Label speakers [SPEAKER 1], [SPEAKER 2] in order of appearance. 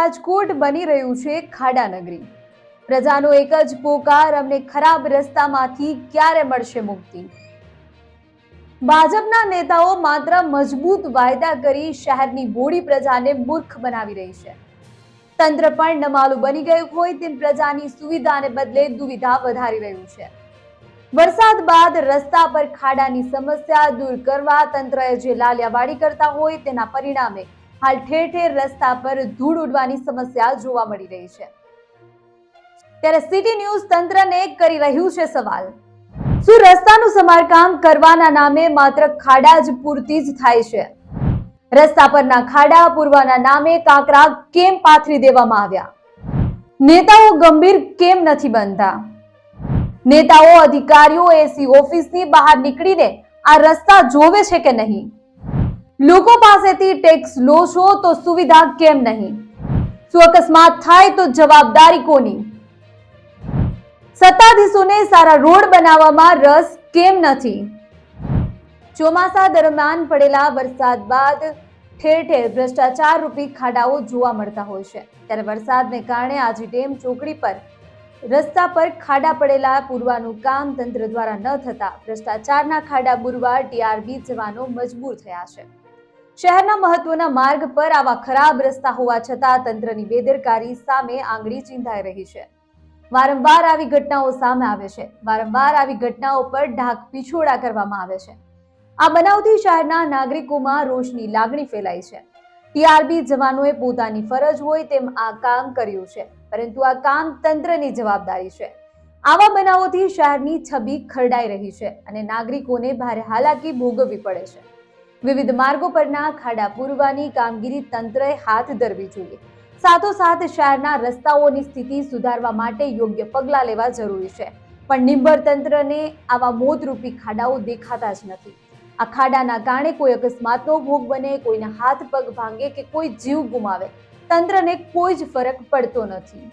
[SPEAKER 1] રાજકોટ બની રહ્યું છે ખાડા નગરી પ્રજાનો એક જ પોકાર અમને ખરાબ રસ્તામાંથી ક્યારે મળશે મુક્તિ? ભાજપના નેતાઓ માત્ર મજબૂત વાયદા કરી શહેરની બોડી પ્રજાને મૂર્ખ બનાવી રહી છે. તંત્ર પણ નમાલું બની ગયું હોય તેમ પ્રજાની સુવિધાને બદલે દુવિધા વધારી રહ્યું છે. વરસાદ બાદ રસ્તા પર ખાડાની સમસ્યા દૂર કરવા તંત્રએ જે લાલિયાવાડી કરતા હોય તેના પરિણામે હાલ ઠેર ઠેર રસ્તા પર ધૂળ ઉડવાની સમસ્યા જોવા મળી રહી છે. ત્યારે સિટી ન્યૂઝ તંત્રને કરી રહ્યું છે સવાલ. શું રસ્તાનું સમારકામ કરવાના નામે માત્ર ખાડા જ પૂરતી જ થાય છે? રસ્તા પરના ખાડા પૂરવાના નામે કાંકરા કેમ પાથરી દેવામાં આવ્યા? નેતાઓ ગંભીર કેમ નથી બનતા? નેતાઓ, અધિકારીઓ, એસી ઓફિસની બહાર નીકળીને આ રસ્તા જોવે છે કે નહીં? લોકો પાસેથી ટેક્સ લો છો તો સુવિધા કેમ નહીં? શું અકસ્માત થાય તો જવાબદારી કોની? સત્તાધીશોને સારા રોડ બનાવવામાં રસ કેમ નથી? ચોમાસા દરમિયાન પડેલા વરસાદ બાદ ઠેર ઠેર ભ્રષ્ટાચાર રૂપી ખાડાઓ જોવા મળતા હોય છે. ત્યારે વરસાદને કારણે આજે ડેમ ચોકડી પર રસ્તા પર ખાડા પડેલા પૂરવાનું કામ તંત્ર દ્વારા ન થતા ભ્રષ્ટાચારના ખાડા બુરવા ટીઆરબી જવાનો મજબૂર થયા છે. શહેરના મહત્વના માર્ગ પર આવા ખરાબ રસ્તા હોવા છતાં તંત્રની બેદરકારી સામે આંગળી ચીંધાઈ રહી છે. વારંવાર આવી ઘટનાઓ સામે આવે છે. વારંવાર આવી ઘટનાઓ પર ઢાક પીછોડા કરવામાં આવે છે. આ બનાવથી શહેરના નાગરિકોમાં રોષની લાગણી ફેલાઈ છે. ટીઆરબી જવાનોએ પોતાની ફરજ હોય તેમ આ કામ કર્યું છે, પરંતુ આ કામ તંત્રની જવાબદારી છે. આવા બનાવોથી શહેરની છબી ખરડાઈ રહી છે અને નાગરિકોને ભારે હાલાકી ભોગવવી પડે છે. વિવિધ માર્ગો પરના ખાડા પૂરવાની કામગીરી તંત્રએ હાથ ધરવી જોઈએ. સાથોસાથ શહેરના રસ્તાઓની સ્થિતિ સુધારવા માટે યોગ્ય પગલાં લેવા જરૂરી છે. પણ નિંબર તંત્રને આવા મોતરૂપી ખાડાઓ દેખાતા જ નથી. આ ખાડાના કારણે કોઈ અકસ્માતનો ભોગ બને, કોઈના હાથ પગ ભાંગે કે કોઈ જીવ ગુમાવે, તંત્રને કોઈ જ ફરક પડતો નથી.